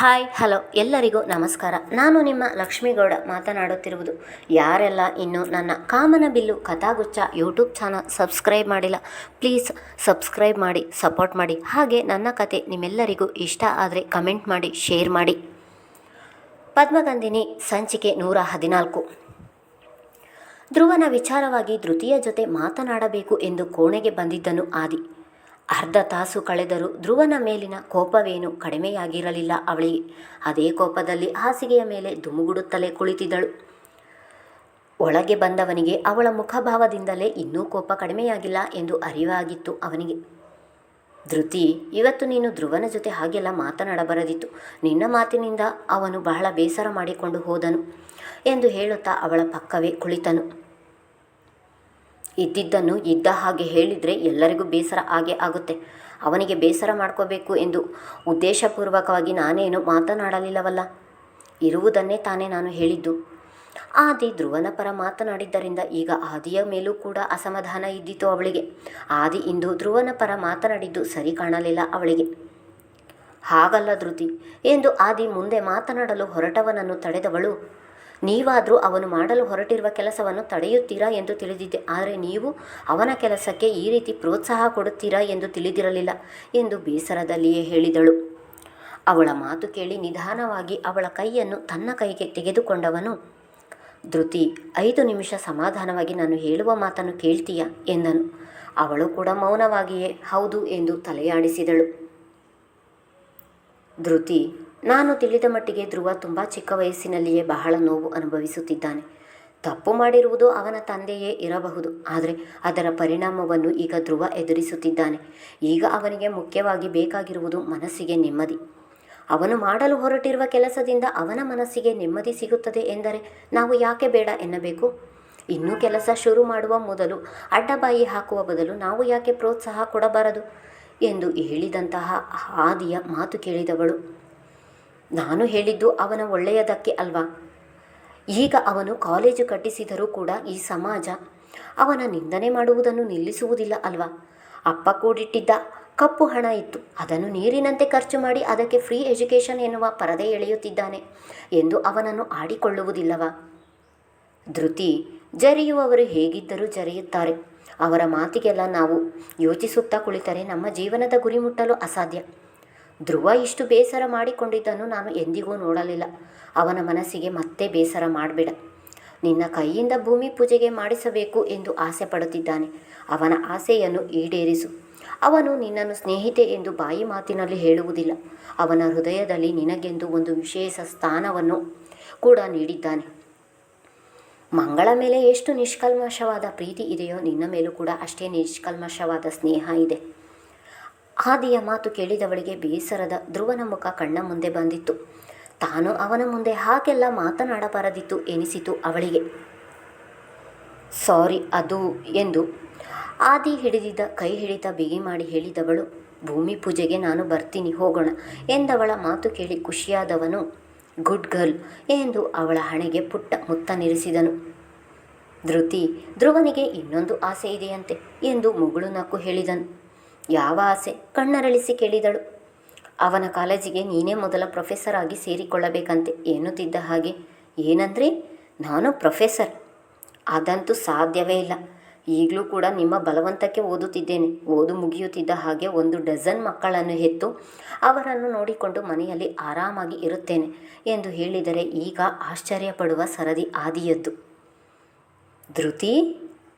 Hi, hello, ಎಲ್ಲರಿಗೂ ನಮಸ್ಕಾರ. ನಾನು ನಿಮ್ಮ ಲಕ್ಷ್ಮೀಗೌಡ ಮಾತನಾಡುತ್ತಿರುವುದು. ಯಾರೆಲ್ಲ ಇನ್ನೂ ನನ್ನ ಕಾಮನ ಬಿಲ್ಲು ಕಥಾಗುಚ್ಛ ಯೂಟ್ಯೂಬ್ ಚಾನಲ್ ಸಬ್ಸ್ಕ್ರೈಬ್ ಮಾಡಿಲ್ಲ, ಪ್ಲೀಸ್ ಸಬ್ಸ್ಕ್ರೈಬ್ ಮಾಡಿ, ಸಪೋರ್ಟ್ ಮಾಡಿ. ಹಾಗೆ ನನ್ನ ಕತೆ ನಿಮ್ಮೆಲ್ಲರಿಗೂ ಇಷ್ಟ ಆದರೆ ಕಮೆಂಟ್ ಮಾಡಿ, ಶೇರ್ ಮಾಡಿ. ಪದ್ಮಗಂಧಿನಿ, ಸಂಚಿಕೆ ನೂರ ಹದಿನಾಲ್ಕು. ಧ್ರುವನ ವಿಚಾರವಾಗಿ ಧೃತಿಯ ಜೊತೆ ಮಾತನಾಡಬೇಕು ಎಂದು ಕೋಣೆಗೆ ಬಂದಿದ್ದನು ಆದಿ. ಅರ್ಧ ತಾಸು ಕಳೆದರೂ ಧ್ರುವನ ಮೇಲಿನ ಕೋಪವೇನು ಕಡಿಮೆಯಾಗಿರಲಿಲ್ಲ ಅವಳಿಗೆ ಅದೇ ಕೋಪದಲ್ಲಿ ಹಾಸಿಗೆಯ ಮೇಲೆ ದುಮುಗುಡುತ್ತಲೇ ಕುಳಿತಿದ್ದಳು. ಒಳಗೆ ಬಂದವನಿಗೆ ಅವಳ ಮುಖಭಾವದಿಂದಲೇ ಇನ್ನೂ ಕೋಪ ಕಡಿಮೆಯಾಗಿಲ್ಲ ಎಂದು ಅರಿವಾಗಿತ್ತು ಅವನಿಗೆ. ಧೃತಿ, ಇವತ್ತು ನೀನು ಧ್ರುವನ ಜೊತೆ ಹಾಗೆಲ್ಲ ಮಾತನಾಡಬರದಿತ್ತು. ನಿನ್ನ ಮಾತಿನಿಂದ ಅವನು ಬಹಳ ಬೇಸರ ಮಾಡಿಕೊಂಡು ಹೋದನು ಎಂದು ಹೇಳುತ್ತಾ ಅವಳ ಪಕ್ಕವೇ ಕುಳಿತನು. ಇದ್ದಿದ್ದನ್ನು ಇದ್ದ ಹಾಗೆ ಹೇಳಿದರೆ ಎಲ್ಲರಿಗೂ ಬೇಸರ ಆಗೇ ಆಗುತ್ತೆ. ಅವನಿಗೆ ಬೇಸರ ಮಾಡ್ಕೋಬೇಕು ಎಂದು ಉದ್ದೇಶಪೂರ್ವಕವಾಗಿ ನಾನೇನು ಮಾತನಾಡಲಿಲ್ಲವಲ್ಲ? ಇರುವುದನ್ನೇ ತಾನೇ ನಾನು ಹೇಳಿದ್ದು. ಆದಿ ಧ್ರುವನ ಪರ ಮಾತನಾಡಿದ್ದರಿಂದ ಈಗ ಆದಿಯ ಮೇಲೂ ಕೂಡ ಅಸಮಾಧಾನ ಇದ್ದಿತು ಅವಳಿಗೆ. ಆದಿ ಇಂದು ಧ್ರುವನ ಪರ ಮಾತನಾಡಿದ್ದು ಸರಿ ಕಾಣಲಿಲ್ಲ ಅವಳಿಗೆ. ಹಾಗಲ್ಲ ಧೃತಿ, ಎಂದು ಆದಿ ಮುಂದೆ ಮಾತನಾಡಲು ಹೊರಟವನನ್ನು ತಡೆದವಳು. ನೀವಾದರೂ ಅವನು ಮಾಡಲು ಹೊರಟಿರುವ ಕೆಲಸವನ್ನು ತಡೆಯುತ್ತೀರಾ ಎಂದು ತಿಳಿದಿದ್ದೆ. ಆದರೆ ನೀವು ಅವನ ಕೆಲಸಕ್ಕೆ ಈ ರೀತಿ ಪ್ರೋತ್ಸಾಹ ಕೊಡುತ್ತೀರಾ ಎಂದು ತಿಳಿದಿರಲಿಲ್ಲ ಎಂದು ಬೇಸರದಲ್ಲಿಯೇ ಹೇಳಿದಳು. ಅವಳ ಮಾತು ಕೇಳಿ ನಿಧಾನವಾಗಿ ಅವಳ ಕೈಯನ್ನು ತನ್ನ ಕೈಗೆ ತೆಗೆದುಕೊಂಡವನು, ಧೃತಿ, ಐದು ನಿಮಿಷ ಸಮಾಧಾನವಾಗಿ ನಾನು ಹೇಳುವ ಮಾತನ್ನು ಕೇಳ್ತೀಯಾ? ಎಂದನು. ಅವಳು ಕೂಡ ಮೌನವಾಗಿಯೇ, ಹೌದು ಎಂದು ತಲೆಯಾಡಿಸಿದಳು. ಧೃತಿ ನಾನು ತಿಳಿದ ಮಟ್ಟಿಗೆ ಧ್ರುವ ತುಂಬ ಚಿಕ್ಕ ವಯಸ್ಸಿನಲ್ಲಿಯೇ ಬಹಳ ನೋವು ಅನುಭವಿಸುತ್ತಿದ್ದಾನೆ. ತಪ್ಪು ಮಾಡಿರುವುದು ಅವನ ತಂದೆಯೇ ಇರಬಹುದು, ಆದರೆ ಅದರ ಪರಿಣಾಮವನ್ನು ಈಗ ಧ್ರುವ ಎದುರಿಸುತ್ತಿದ್ದಾನೆ. ಈಗ ಅವನಿಗೆ ಮುಖ್ಯವಾಗಿ ಬೇಕಾಗಿರುವುದು ಮನಸ್ಸಿಗೆ ನೆಮ್ಮದಿ. ಅವನು ಮಾಡಲು ಹೊರಟಿರುವ ಕೆಲಸದಿಂದ ಅವನ ಮನಸ್ಸಿಗೆ ನೆಮ್ಮದಿ ಸಿಗುತ್ತದೆ ಎಂದರೆ ನಾವು ಯಾಕೆ ಬೇಡ ಎನ್ನಬೇಕು? ಇನ್ನೂ ಕೆಲಸ ಶುರು ಮಾಡುವ ಮೊದಲು ಅಡ್ಡಬಾಯಿ ಹಾಕುವ ಬದಲು ನಾವು ಯಾಕೆ ಪ್ರೋತ್ಸಾಹ ಕೊಡಬಾರದು? ಎಂದು ಹೇಳಿದಂತಹ ಆದಿಯ ಮಾತು ಕೇಳಿದವಳು. ನಾನು ಹೇಳಿದ್ದು ಅವನ ಒಳ್ಳೆಯದಕ್ಕೆ ಅಲ್ವಾ? ಈಗ ಅವನು ಕಾಲೇಜು ಕಟ್ಟಿಸಿದರೂ ಕೂಡ ಈ ಸಮಾಜ ಅವನ ನಿಂದನೆ ಮಾಡುವುದನ್ನು ನಿಲ್ಲಿಸುವುದಿಲ್ಲ ಅಲ್ವಾ? ಅಪ್ಪ ಕೂಡಿಟ್ಟಿದ್ದ ಕಪ್ಪು ಹಣ ಇತ್ತು. ಅದನ್ನು ನೀರಿನಂತೆ ಖರ್ಚು ಮಾಡಿ ಅದಕ್ಕೆ ಫ್ರೀ ಎಜುಕೇಷನ್ ಎನ್ನುವ ಪರದೆ ಎಳೆಯುತ್ತಿದ್ದಾನೆ ಎಂದು ಅವನನ್ನು ಆಡಿಕೊಳ್ಳುವುದಿಲ್ಲವಾ? ಧೃತಿ, ಜರಿಯುವವರು ಹೇಗಿದ್ದರೂ ಜರಿಯುತ್ತಾರೆ. ಅವರ ಮಾತಿಗೆಲ್ಲ ನಾವು ಯೋಚಿಸುತ್ತಾ ಕುಳಿತರೆ ನಮ್ಮ ಜೀವನದ ಗುರಿ ಮುಟ್ಟಲು ಅಸಾಧ್ಯ. ಧ್ರುವ ಇಷ್ಟು ಬೇಸರ ಮಾಡಿಕೊಂಡಿದ್ದನ್ನು ನಾನು ಎಂದಿಗೂ ನೋಡಲಿಲ್ಲ. ಅವನ ಮನಸ್ಸಿಗೆ ಮತ್ತೆ ಬೇಸರ ಮಾಡಬೇಡ. ನಿನ್ನ ಕೈಯಿಂದ ಭೂಮಿ ಪೂಜೆಗೆ ಮಾಡಿಸಬೇಕು ಎಂದು ಆಸೆ ಪಡುತ್ತಿದ್ದಾನೆ. ಅವನ ಆಸೆಯನ್ನು ಈಡೇರಿಸು. ಅವನು ನಿನ್ನನ್ನು ಸ್ನೇಹಿತೆ ಎಂದು ಬಾಯಿ ಮಾತಿನಲ್ಲಿ ಹೇಳುವುದಿಲ್ಲ. ಅವನ ಹೃದಯದಲ್ಲಿ ನಿನಗೆಂದು ಒಂದು ವಿಶೇಷ ಸ್ಥಾನವನ್ನು ಕೂಡ ನೀಡಿದ್ದಾನೆ. ಮಂಗಳ ಮೇಲೆ ಎಷ್ಟು ನಿಷ್ಕಲ್ಮಶವಾದ ಪ್ರೀತಿ ಇದೆಯೋ ನಿನ್ನ ಮೇಲೂ ಕೂಡ ಅಷ್ಟೇ ನಿಷ್ಕಲ್ಮಶವಾದ ಸ್ನೇಹ ಇದೆ. ಆದಿಯ ಮಾತು ಕೇಳಿದವಳಿಗೆ ಬೇಸರದ ಧ್ರುವನ ಮುಖ ಕಣ್ಣ ಮುಂದೆ ಬಂದಿತ್ತು. ತಾನು ಅವನ ಮುಂದೆ ಹಾಗೆಲ್ಲ ಮಾತನಾಡಬಾರದಿತ್ತು ಎನಿಸಿತು ಅವಳಿಗೆ. ಸಾರಿ, ಅದು, ಎಂದು ಆದಿ ಹಿಡಿದಿದ್ದ, ಕೈ ಹಿಡಿತ ಬಿಗಿ ಮಾಡಿ ಹೇಳಿದವಳು, ಭೂಮಿ ಪೂಜೆಗೆ ನಾನು ಬರ್ತೀನಿ, ಹೋಗೋಣ, ಎಂದವಳ ಮಾತು ಕೇಳಿ ಖುಷಿಯಾದವನು, ಗುಡ್ ಗರ್ಲ್, ಎಂದು ಅವಳ ಹಣೆಗೆ ಪುಟ್ಟ ಮುತ್ತ ನಿರಿಸಿದನು. ಧೃತಿ, ಧ್ರುವನಿಗೆ ಇನ್ನೊಂದು ಆಸೆ ಇದೆಯಂತೆ, ಎಂದು ಮುಗುಳು ನಕ್ಕು ಹೇಳಿದನು. ಯಾವ ಆಸೆ? ಕಣ್ಣರಳಿಸಿ ಕೇಳಿದಳು. ಅವನ ಕಾಲೇಜಿಗೆ ನೀನೇ ಮೊದಲ ಪ್ರೊಫೆಸರ್ ಆಗಿ ಸೇರಿಕೊಳ್ಳಬೇಕಂತೆ ಎನ್ನುತ್ತಿದ್ದ ಹಾಗೆ, ಏನಂದ್ರೆ ನಾನು ಪ್ರೊಫೆಸರ್. ಅದಂತೂ ಸಾಧ್ಯವೇ ಇಲ್ಲ. ಈಗಲೂ ಕೂಡ ನಿಮ್ಮ ಬಲವಂತಕ್ಕೆ ಓದುತ್ತಿದ್ದೇನೆ. ಓದು ಮುಗಿಯುತ್ತಿದ್ದ ಹಾಗೆ ಒಂದು ಡಜನ್ ಮಕ್ಕಳನ್ನು ಹೆತ್ತು ಅವರನ್ನು ನೋಡಿಕೊಂಡು ಮನೆಯಲ್ಲಿ ಆರಾಮಾಗಿ ಇರುತ್ತೇನೆ ಎಂದು ಹೇಳಿದರೆ ಈಗ ಆಶ್ಚರ್ಯಪಡುವ ಸರದಿ ಆದಿಯದ್ದು. ಧೃತಿ,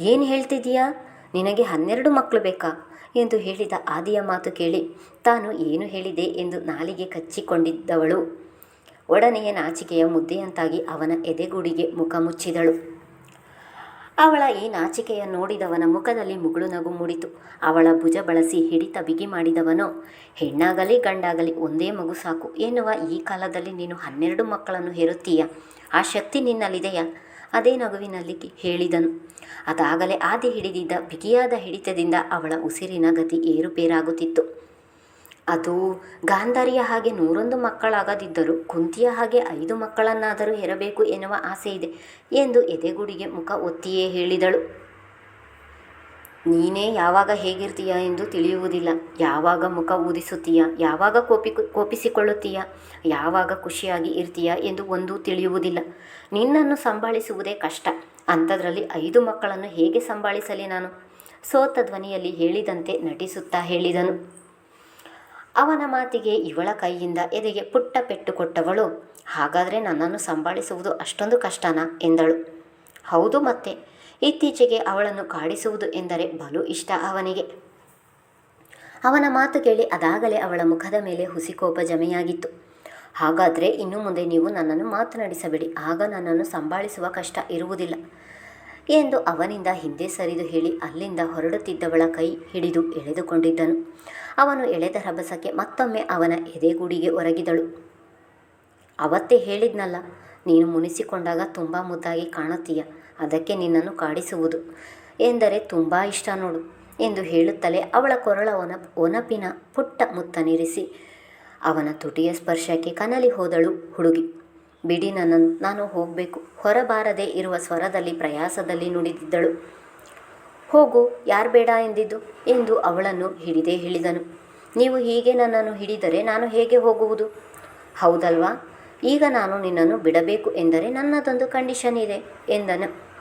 ಏನು ಹೇಳ್ತಿದೀಯಾ ನಿನಗೆ ಹನ್ನೆರಡು ಮಕ್ಕಳು ಬೇಕಾ? ಎಂದು ಹೇಳಿದ ಆದಿಯ ಮಾತು ಕೇಳಿ, ತಾನು ಏನು ಹೇಳಿದೆ ಎಂದು ನಾಲಿಗೆ ಕಚ್ಚಿಕೊಂಡಿದ್ದವಳು. ಒಡನೆಯ ನಾಚಿಕೆಯ ಮುದ್ದೆಯಂತಾಗಿ ಅವನ ಎದೆಗೂಡಿಗೆ ಮುಖ ಮುಚ್ಚಿದಳು. ಅವಳ ಈ ನಾಚಿಕೆಯ ನೋಡಿದವನ ಮುಖದಲ್ಲಿ ಮುಗುಳು ನಗು ಮೂಡಿತು. ಅವಳ ಭುಜ ಬಳಸಿ ಹಿಡಿತ ಬಿಗಿ ಮಾಡಿದವನು, ಹೆಣ್ಣಾಗಲಿ ಗಂಡಾಗಲಿ ಒಂದೇ ಮಗು ಸಾಕು ಎನ್ನುವ ಈ ಕಾಲದಲ್ಲಿ ನೀನು ಹನ್ನೆರಡು ಮಕ್ಕಳನ್ನು ಹೆರುತ್ತೀಯ? ಆ ಶಕ್ತಿ ನಿನ್ನಲ್ಲಿದೆಯಾ? ಅದೇ ನಗುವಿನಲ್ಲಿ ಹೇಳಿದನು. ಅದಾಗಲೇ ಆದಿ ಹಿಡಿದಿದ್ದ ಬಿಗಿಯಾದ ಹಿಡಿತದಿಂದ ಅವಳ ಉಸಿರಿನ ಗತಿ ಏರುಪೇರಾಗುತ್ತಿತ್ತು. ಅದು ಗಾಂಧಾರಿಯ ಹಾಗೆ ನೂರೊಂದು ಮಕ್ಕಳಾಗದಿದ್ದರೂ ಕುಂತಿಯ ಹಾಗೆ ಐದು ಮಕ್ಕಳನ್ನಾದರೂ ಹೆರಬೇಕು ಎನ್ನುವ ಆಸೆ ಇದೆ ಎಂದು ಎದೆಗುಡಿಗೆ ಮುಖ ಒತ್ತಿಯೇ ಹೇಳಿದಳು. ನೀನೇ ಯಾವಾಗ ಹೇಗಿರ್ತೀಯ ಎಂದು ತಿಳಿಯುವುದಿಲ್ಲ. ಯಾವಾಗ ಮುಖ ಊದಿಸುತ್ತೀಯ? ಯಾವಾಗ ಕೋಪಿ, ಕೋಪಿಸಿಕೊಳ್ಳುತ್ತೀಯ? ಯಾವಾಗ ಖುಷಿಯಾಗಿ ಇರ್ತೀಯ ಎಂದು ಒಂದೂ ತಿಳಿಯುವುದಿಲ್ಲ. ನಿನ್ನನ್ನು ಸಂಭಾಳಿಸುವುದೇ ಕಷ್ಟ. ಅಂಥದ್ರಲ್ಲಿ ಐದು ಮಕ್ಕಳನ್ನು ಹೇಗೆ ಸಂಭಾಳಿಸಲಿ ನಾನು? ಸೋತ ಧ್ವನಿಯಲ್ಲಿ ಹೇಳಿದಂತೆ ನಟಿಸುತ್ತಾ ಹೇಳಿದನು. ಅವನ ಮಾತಿಗೆ ಇವಳ ಕೈಯಿಂದ ಎದೆಗೆ ಪುಟ್ಟ ಪೆಟ್ಟು ಕೊಟ್ಟವಳು, ಹಾಗಾದರೆ ನನ್ನನ್ನು ಸಂಭಾಳಿಸುವುದು ಅಷ್ಟೊಂದು ಕಷ್ಟನಾ? ಎಂದಳು. ಹೌದು ಮತ್ತೆ. ಇತ್ತೀಚೆಗೆ ಅವಳನ್ನು ಕಾಡಿಸುವುದು ಎಂದರೆ ಬಲು ಇಷ್ಟ ಅವನಿಗೆ. ಅವನ ಮಾತು ಕೇಳಿ ಅದಾಗಲೇ ಅವಳ ಮುಖದ ಮೇಲೆ ಹುಸಿಕೋಪ ಜಮೆಯಾಗಿತ್ತು. ಹಾಗಾದರೆ ಇನ್ನು ಮುಂದೆ ನೀವು ನನ್ನನ್ನು ಮಾತನಾಡಿಸಬೇಡಿ. ಆಗ ನನ್ನನ್ನು ಸಂಭಾಳಿಸುವ ಕಷ್ಟ ಇರುವುದಿಲ್ಲ ಎಂದು ಅವನಿಂದ ಹಿಂದೆ ಸರಿದು ಹೇಳಿ ಅಲ್ಲಿಂದ ಹೊರಡುತ್ತಿದ್ದವಳ ಕೈ ಹಿಡಿದು ಎಳೆದುಕೊಂಡಿದ್ದನು. ಅವನು ಎಳೆದ ರಭಸಕ್ಕೆ ಮತ್ತೊಮ್ಮೆ ಅವನ ಎದೆಗೂಡಿಗೆ ಒರಗಿದಳು. ಅವತ್ತೇ ಹೇಳಿದ್ನಲ್ಲ ನೀನು ಮುನಿಸಿಕೊಂಡಾಗ ತುಂಬ ಮುದ್ದಾಗಿ ಕಾಣುತ್ತೀಯ. ಅದಕ್ಕೆ ನಿನ್ನನ್ನು ಕಾಡಿಸುವುದು ಎಂದರೆ ತುಂಬ ಇಷ್ಟ ನೋಡು ಎಂದು ಹೇಳುತ್ತಲೇ ಅವಳ ಕೊರಳ ಒನ, ಒನಪಿನ ಪುಟ್ಟ ಮುತ್ತನಿರಿಸಿ ಅವನ ತುಟಿಯ ಸ್ಪರ್ಶಕ್ಕೆ ಕನಲಿ ಹೋದಳು ಹುಡುಗಿ. ಬಿಡಿ ನನ್ನನ್ನು ನಾನು ಹೋಗಬೇಕು. ಹೊರಬಾರದೆ ಇರುವ ಸ್ವರದಲ್ಲಿ ಪ್ರಯಾಸದಲ್ಲಿ ನುಡಿದಿದ್ದಳು. ಹೋಗು, ಯಾರು ಬೇಡ ಎಂದಿದ್ದು ಎಂದು ಅವಳನ್ನು ಹಿಡಿದೇ ಹೇಳಿದನು. ನೀವು ಹೀಗೆ ನನ್ನನ್ನು ಹಿಡಿದರೆ ನಾನು ಹೇಗೆ ಹೋಗುವುದು? ಹೌದಲ್ವಾ? ಈಗ ನಾನು ನಿನ್ನನ್ನು ಬಿಡಬೇಕು ಎಂದರೆ ನನ್ನದೊಂದು ಕಂಡೀಷನ್ ಇದೆ ಎಂದನು.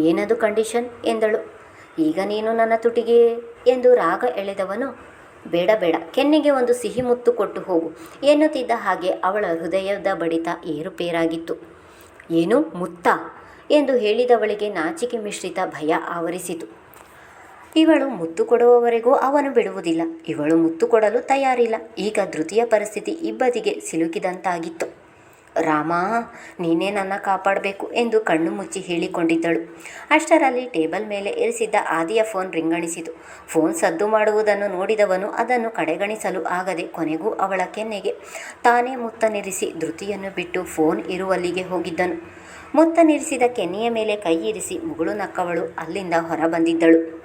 ಏನದು ಕಂಡೀಷನ್ ಎಂದಳು. ಈಗ ನೀನು ನನ್ನ ತುಟಿಗೆ ಎಂದು ರಾಗ ಎಳೆದವನು, ಬೇಡ ಬೇಡ, ಕೆನ್ನೆಗೆ ಒಂದು ಸಿಹಿ ಮುತ್ತು ಕೊಟ್ಟು ಹೋಗು ಎನ್ನುತ್ತಿದ್ದ ಹಾಗೆ ಅವಳ ಹೃದಯದ ಬಡಿತ ಏರುಪೇರಾಗಿತ್ತು. ಏನು? ಮುತ್ತ ಎಂದು ಹೇಳಿದವಳಿಗೆ ನಾಚಿಕೆ ಮಿಶ್ರಿತ ಭಯ ಆವರಿಸಿತು. ಇವಳು ಮುತ್ತು ಕೊಡುವವರೆಗೂ ಅವನು ಬಿಡುವುದಿಲ್ಲ. ಇವಳು ಮುತ್ತು ಕೊಡಲು ತಯಾರಿಲ್ಲ. ಈಗ ಧೃತಿಯ ಪರಿಸ್ಥಿತಿ ಇಬ್ಬದಿಗೆ ಸಿಲುಕಿದಂತಾಗಿತ್ತು. ರಾಮ, ನೀನೇ ನನ್ನ ಕಾಪಾಡಬೇಕು ಎಂದು ಕಣ್ಣು ಮುಚ್ಚಿ ಹೇಳಿಕೊಂಡಿದ್ದಳು. ಅಷ್ಟರಲ್ಲಿ ಟೇಬಲ್ ಮೇಲೆ ಇರಿಸಿದ್ದ ಆದಿಯ ಫೋನ್ ರಿಂಗಣಿಸಿತು. ಫೋನ್ ಸದ್ದು ಮಾಡುವುದನ್ನು ನೋಡಿದವನು ಅದನ್ನು ಕಡೆಗಣಿಸಲು ಆಗದೆ ಕೊನೆಗೂ ಅವಳ ಕೆನ್ನೆಗೆ ತಾನೇ ಮುತ್ತನಿರಿಸಿ ಧೃತಿಯನ್ನು ಬಿಟ್ಟು ಫೋನ್ ಇರುವಲ್ಲಿಗೆ ಹೋಗಿದ್ದನು. ಮುತ್ತನಿರಿಸಿದ ಕೆನ್ನೆಯ ಮೇಲೆ ಕೈ ಮುಗುಳು ನಕ್ಕವಳು ಅಲ್ಲಿಂದ ಹೊರಬಂದಿದ್ದಳು.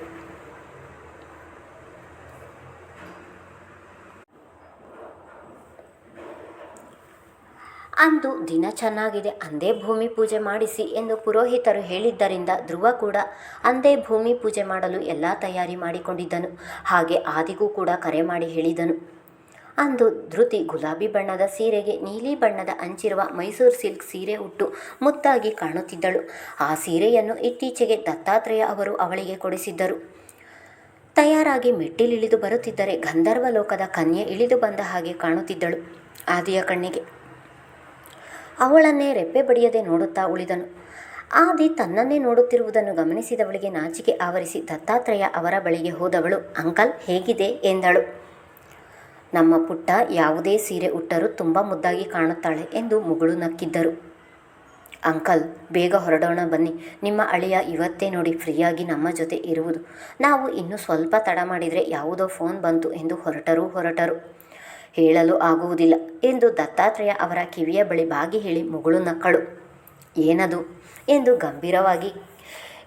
ಅಂದು ದಿನ ಚೆನ್ನಾಗಿದೆ, ಅಂದೇ ಭೂಮಿ ಪೂಜೆ ಮಾಡಿಸಿ ಎಂದು ಪುರೋಹಿತರು ಹೇಳಿದ್ದರಿಂದ ಧ್ರುವ ಕೂಡ ಅಂದೇ ಭೂಮಿ ಪೂಜೆ ಮಾಡಲು ಎಲ್ಲ ತಯಾರಿ ಮಾಡಿಕೊಂಡಿದ್ದನು. ಹಾಗೆ ಆದಿಗೂ ಕೂಡ ಕರೆ ಮಾಡಿ ಹೇಳಿದನು. ಅಂದು ಧೃತಿ ಗುಲಾಬಿ ಬಣ್ಣದ ಸೀರೆಗೆ ನೀಲಿ ಬಣ್ಣದ ಅಂಚಿರುವ ಮೈಸೂರು ಸಿಲ್ಕ್ ಸೀರೆ ಉಟ್ಟು ಮುದ್ದಾಗಿ ಕಾಣುತ್ತಿದ್ದಳು. ಆ ಸೀರೆಯನ್ನು ಇತ್ತೀಚೆಗೆ ದತ್ತಾತ್ರೇಯ ಅವರು ಅವಳಿಗೆ ಕೊಡಿಸಿದ್ದರು. ತಯಾರಾಗಿ ಮೆಟ್ಟಿಲಿಳಿದು ಬರುತ್ತಿದ್ದರೆ ಗಂಧರ್ವ ಲೋಕದ ಕನ್ಯೆ ಇಳಿದು ಬಂದ ಹಾಗೆ ಕಾಣುತ್ತಿದ್ದಳು. ಆದಿಯ ಕಣ್ಣಿಗೆ ಅವಳನ್ನೇ ರೆಪ್ಪೆ ಬಡಿಯದೆ ನೋಡುತ್ತಾ ಉಳಿದನು. ಆದಿ ತನ್ನನ್ನೇ ನೋಡುತ್ತಿರುವುದನ್ನು ಗಮನಿಸಿದವಳಿಗೆ ನಾಚಿಕೆ ಆವರಿಸಿ ದತ್ತಾತ್ರೇಯ ಅವರ ಬಳಿಗೆ ಹೋದವಳು, ಅಂಕಲ್, ಹೇಗಿದೆ? ಎಂದಳು. ನಮ್ಮ ಪುಟ್ಟ ಯಾವುದೇ ಸೀರೆ ಉಟ್ಟರೂ ತುಂಬ ಮುದ್ದಾಗಿ ಕಾಣುತ್ತಾಳೆ ಎಂದು ಮುಗುಳು ನಕ್ಕಿದ್ದರು. ಅಂಕಲ್, ಬೇಗ ಹೊರಡೋಣ ಬನ್ನಿ. ನಿಮ್ಮ ಅಳಿಯ ಇವತ್ತೇ ನೋಡಿ ಫ್ರೀಯಾಗಿ ನಮ್ಮ ಜೊತೆ ಇರುವುದು. ನಾವು ಇನ್ನೂ ಸ್ವಲ್ಪ ತಡ ಮಾಡಿದರೆ ಯಾವುದೋ ಫೋನ್ ಬಂತು ಎಂದು ಹೊರಟರು ಹೊರಟರು. ಹೇಳಲು ಆಗುವುದಿಲ್ಲ ಎಂದು ದತ್ತಾತ್ರೇಯ ಅವರ ಕಿವಿಯ ಬಳಿ ಬಾಗಿ ಹೇಳಿ ಮುಗುಳು ನಕ್ಕಳು. ಏನದು? ಎಂದು ಗಂಭೀರವಾಗಿ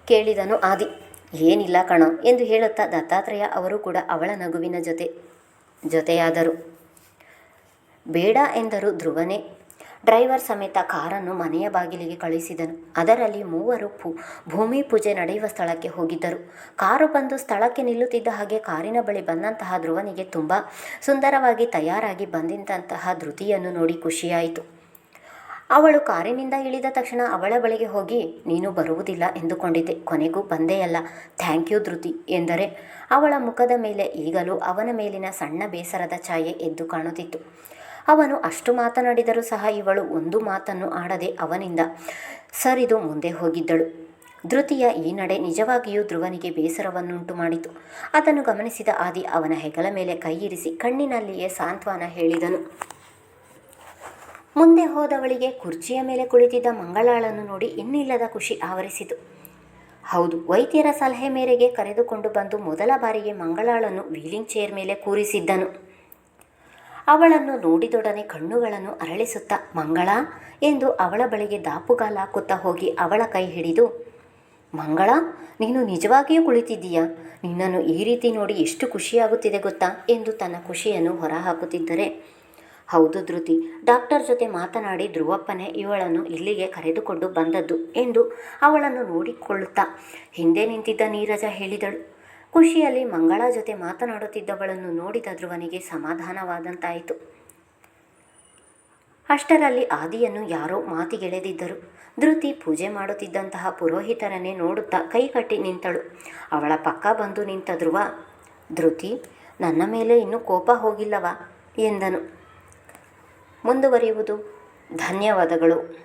ಕೇಳಿದನು ಆದಿ. ಏನಿಲ್ಲ ಕಣ ಎಂದು ಹೇಳುತ್ತಾ ದತ್ತಾತ್ರೇಯ ಅವರು ಕೂಡ ಅವಳ ನಗುವಿನ ಜೊತೆ, ಜೊತೆಯಾದರು. ಬೇಡ ಎಂದರು ಧ್ರುವನೇ. ಡ್ರೈವರ್ ಸಮೇತ ಕಾರನ್ನು ಮನೆಯ ಬಾಗಿಲಿಗೆ ಕಳುಹಿಸಿದನು ಅದರಲ್ಲಿ ಮೂವರು ಭೂಮಿ ಪೂಜೆ ನಡೆಯುವ ಸ್ಥಳಕ್ಕೆ ಹೋಗಿದ್ದರು. ಕಾರು ಬಂದು ಸ್ಥಳಕ್ಕೆ ನಿಲ್ಲುತ್ತಿದ್ದ ಹಾಗೆ ಕಾರಿನ ಬಳಿ ಬಂದಂತಹ ಧ್ರುವನಿಗೆ ತುಂಬ ಸುಂದರವಾಗಿ ತಯಾರಾಗಿ ಬಂದಿದ್ದಂತಹ ಧೃತಿಯನ್ನು ನೋಡಿ ಖುಷಿಯಾಯಿತು. ಅವಳು ಕಾರಿನಿಂದ ಇಳಿದ ತಕ್ಷಣ ಅವಳ ಬಳಿಗೆ ಹೋಗಿ, ನೀನು ಬರುವುದಿಲ್ಲ ಎಂದುಕೊಂಡಿದ್ದೆ. ಕೊನೆಗೂ ಬಂದೆಯಲ್ಲ ಥ್ಯಾಂಕ್ ಯು ಧೃತಿ ಎಂದರೆ ಅವಳ ಮುಖದ ಮೇಲೆ ಈಗಲೂ ಅವನ ಮೇಲಿನ ಸಣ್ಣ ಬೇಸರದ ಛಾಯೆ ಎದ್ದು ಕಾಣುತ್ತಿತ್ತು. ಅವನು ಅಷ್ಟು ಮಾತನಾಡಿದರೂ ಸಹ ಇವಳು ಒಂದು ಮಾತನ್ನು ಆಡದೆ ಅವನಿಂದ ಸರಿದು ಮುಂದೆ ಹೋಗಿದ್ದಳು. ಧೃತಿಯ ಈ ನಡೆ ನಿಜವಾಗಿಯೂ ಧ್ರುವನಿಗೆ ಬೇಸರವನ್ನುಂಟು ಮಾಡಿತು. ಅದನ್ನು ಗಮನಿಸಿದ ಆದಿ ಅವನ ಹೆಗಲ ಮೇಲೆ ಕೈಯಿರಿಸಿ ಕಣ್ಣಿನಲ್ಲಿಯೇ ಸಾಂತ್ವನ ಹೇಳಿದನು. ಮುಂದೆ ಹೋದವಳಿಗೆ ಕುರ್ಚಿಯ ಮೇಲೆ ಕುಳಿತಿದ್ದ ಮಂಗಳಾಳನ್ನು ನೋಡಿ ಇನ್ನಿಲ್ಲದ ಖುಷಿ ಆವರಿಸಿತು. ಹೌದು, ವೈದ್ಯರ ಸಲಹೆ ಮೇರೆಗೆ ಕರೆದುಕೊಂಡು ಬಂದು ಮೊದಲ ಬಾರಿಗೆ ಮಂಗಳಾಳನ್ನು ವೀಲಿಂಗ್ ಚೇರ್ ಮೇಲೆ ಕೂರಿಸಿದ್ದನು. ಅವಳನ್ನು ನೋಡಿದೊಡನೆ ಕಣ್ಣುಗಳನ್ನು ಅರಳಿಸುತ್ತಾ, ಮಂಗಳ, ಎಂದು ಅವಳ ಬಳಿಗೆ ದಾಪುಗಾಲಾಕುತ್ತಾ ಹೋಗಿ ಅವಳ ಕೈ ಹಿಡಿದು, ಮಂಗಳ, ನೀನು ನಿಜವಾಗಿಯೂ ಕುಳಿತಿದ್ದೀಯಾ? ನಿನ್ನನ್ನು ಈ ರೀತಿ ನೋಡಿ ಎಷ್ಟು ಖುಷಿಯಾಗುತ್ತಿದೆ ಗೊತ್ತಾ? ಎಂದು ತನ್ನ ಖುಷಿಯನ್ನು ಹೊರಹಾಕುತ್ತಿದ್ದರೆ, ಹೌದು ಧೃತಿ, ಡಾಕ್ಟರ್ ಜೊತೆ ಮಾತನಾಡಿ ಧ್ರುವಪ್ಪನೇ ಇವಳನ್ನು ಇಲ್ಲಿಗೆ ಕರೆದುಕೊಂಡು ಬಂದದ್ದು ಎಂದು ಅವಳನ್ನು ನೋಡಿಕೊಳ್ಳುತ್ತಾ ಹಿಂದೆ ನಿಂತಿದ್ದ ನೀರಜ ಹೇಳಿದಳು. ಖುಷಿಯಲ್ಲಿ ಮಂಗಳ ಜೊತೆ ಮಾತನಾಡುತ್ತಿದ್ದವಳನ್ನು ನೋಡಿದ ಧ್ರುವನಿಗೆ ಸಮಾಧಾನವಾದಂತಾಯಿತು. ಅಷ್ಟರಲ್ಲಿ ಆದಿಯನ್ನು ಯಾರೋ ಮಾತಿಗೆಳೆದಿದ್ದರು. ಧೃತಿ ಪೂಜೆ ಮಾಡುತ್ತಿದ್ದಂತಹ ಪುರೋಹಿತರನ್ನೇ ನೋಡುತ್ತಾ ಕೈಕಟ್ಟಿ ನಿಂತಳು. ಅವಳ ಪಕ್ಕ ಬಂದು ನಿಂತ ಧ್ರುವ, ಧೃತಿ, ನನ್ನ ಮೇಲೆ ಇನ್ನೂ ಕೋಪ ಹೋಗಿಲ್ಲವಾ? ಎಂದನು. ಮುಂದುವರಿಯುವುದು. ಧನ್ಯವಾದಗಳು.